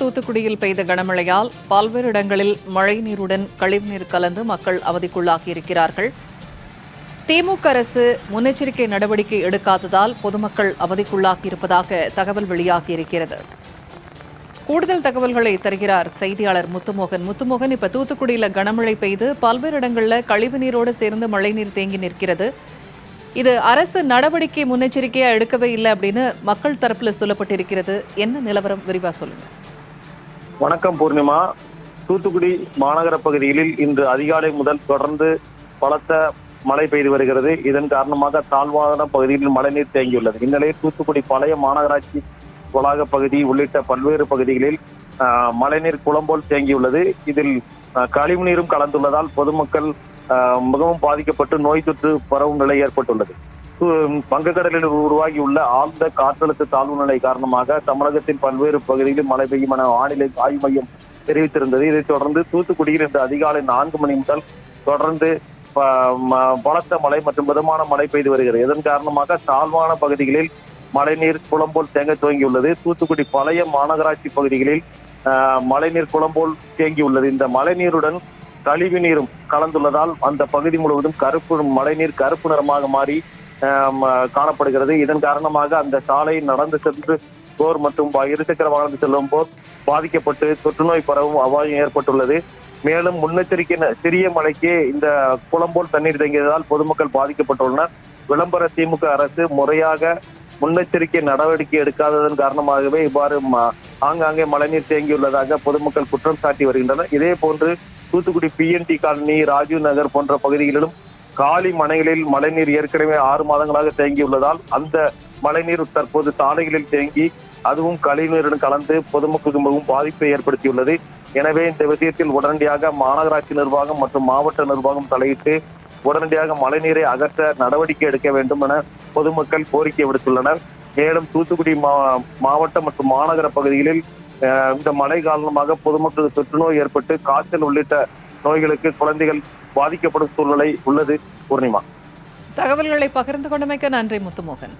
தூத்துக்குடியில் பெய்த கனமழையால் பல்வேறு இடங்களில் மழைநீருடன் கழிவுநீர் கலந்து மக்கள் அவதிக்குள்ளாகியிருக்கிறார்கள். திமுக அரசு முன்னெச்சரிக்கை நடவடிக்கை எடுக்காததால் பொதுமக்கள் அவதிக்குள்ளாகியிருப்பதாக தகவல் வெளியாகியிருக்கிறது. கூடுதல் தகவல்களை தருகிறார் செய்தியாளர் முத்துமோகன். முத்துமோகன் இப்ப தூத்துக்குடியில கனமழை பெய்து பல்வேறு இடங்களில் கழிவு நீரோடு சேர்ந்து மழைநீர் தேங்கி நிற்கிறது. இது அரசு நடவடிக்கை முன்னெச்சரிக்கையா எடுக்கவே இல்லை அப்படின்னு மக்கள் தரப்பில் சொல்லப்பட்டிருக்கிறது. என்ன நிலவரம்? விரிவா சொல்லுங்கள் வணக்கம் பூர்ணிமா. தூத்துக்குடி மாநகர பகுதிகளில் இன்று அதிகாலை முதல் தொடர்ந்து பலத்த மழை பெய்து வருகிறது. இதன் காரணமாக தாழ்வான பகுதிகளில் மழைநீர் தேங்கியுள்ளது. இந்நிலையில் தூத்துக்குடி பழைய மாநகராட்சி வளாக பகுதி உள்ளிட்ட பல்வேறு பகுதிகளில் மழைநீர் குளம்போல் தேங்கியுள்ளது. இதில் கழிவுநீரும் கலந்துள்ளதால் பொதுமக்கள் மிகவும் பாதிக்கப்பட்டு நோய் தொற்று பரவும் நிலை ஏற்பட்டுள்ளது. வங்கக்கடலில் உருவாகியுள்ள ஆழ்ந்த காற்றழுத்த தாழ்வு நிலை காரணமாக தமிழகத்தின் பல்வேறு பகுதிகளில் மழை பெய்யும் என வானிலை ஆய்வு மையம் தெரிவித்திருந்தது. இதைத் தொடர்ந்து தூத்துக்குடியில் இன்று அதிகாலை நான்கு மணி முதல் தொடர்ந்து பலத்த மழை மற்றும் மிதமான மழை பெய்து வருகிறது. இதன் காரணமாக தாழ்வான பகுதிகளில் மழைநீர் குளம்போல் தேங்க துவங்கியுள்ளது. தூத்துக்குடி பழைய மாநகராட்சி பகுதிகளில் மழைநீர் குளம்போல் தேங்கியுள்ளது. இந்த மழைநீருடன் கழிவு நீரும் கலந்துள்ளதால் அந்த பகுதி முழுவதும் கருப்பு மழைநீர் கருப்பு நிறமாக மாறி காணப்படுகிறது. இதன் காரணமாக அந்த சாலையில் நடந்து சென்று போர் மற்றும் இருசக்கர வாகனம் செல்லும் போர் பாதிக்கப்பட்டு தொற்றுநோய் பரவும் அபாயம் ஏற்பட்டுள்ளது. மேலும் முன்னெச்சரிக்கை ந- சிறிய மழைக்கு இந்த குளம்போல் தண்ணீர் தேங்கியதால் பொதுமக்கள் பாதிக்கப்பட்டுள்ளனர். விளம்பர திமுக அரசு முறையாக முன்னெச்சரிக்கை நடவடிக்கை எடுக்காததன் காரணமாகவே இவ்வாறு ஆங்காங்கே மழைநீர் தேங்கியுள்ளதாக பொதுமக்கள் குற்றம் சாட்டி வருகின்றனர். இதே போன்று தூத்துக்குடி பிஎன்டி காலனி ராஜீவ் நகர் போன்ற பகுதிகளிலும் காலி மனைகளில் மழைநீர் ஏற்கனவே ஆறு மாதங்களாக தேங்கியுள்ளதால் அந்த மழைநீர் தற்போது சாலைகளில் தேங்கி அதுவும் கழிவுநீருடன் கலந்து பொதுமக்களுக்கு மிகவும் பாதிப்பை ஏற்படுத்தியுள்ளது. எனவே இந்த விஷயத்தில் உடனடியாக மாநகராட்சி நிர்வாகம் மற்றும் மாவட்ட நிர்வாகம் தலையிட்டு உடனடியாக மழைநீரை அகற்ற நடவடிக்கை எடுக்க வேண்டும் என பொதுமக்கள் கோரிக்கை விடுத்துள்ளனர். மேலும் தூத்துக்குடி மா- மாவட்டம் மற்றும் மாநகர பகுதிகளில் அஹ், இந்த மழை காரணமாக பொதுமக்களுக்கு தொற்றுநோய் ஏற்பட்டு காய்ச்சல் உள்ளிட்ட நோய்களுக்கு குழந்தைகள் பாதிக்கப்படும் சூழ்நிலை உள்ளது. பூர்ணிமா. தகவல்களை பகிர்ந்து கொண்டமைக்கு நன்றி முத்துமோகன்.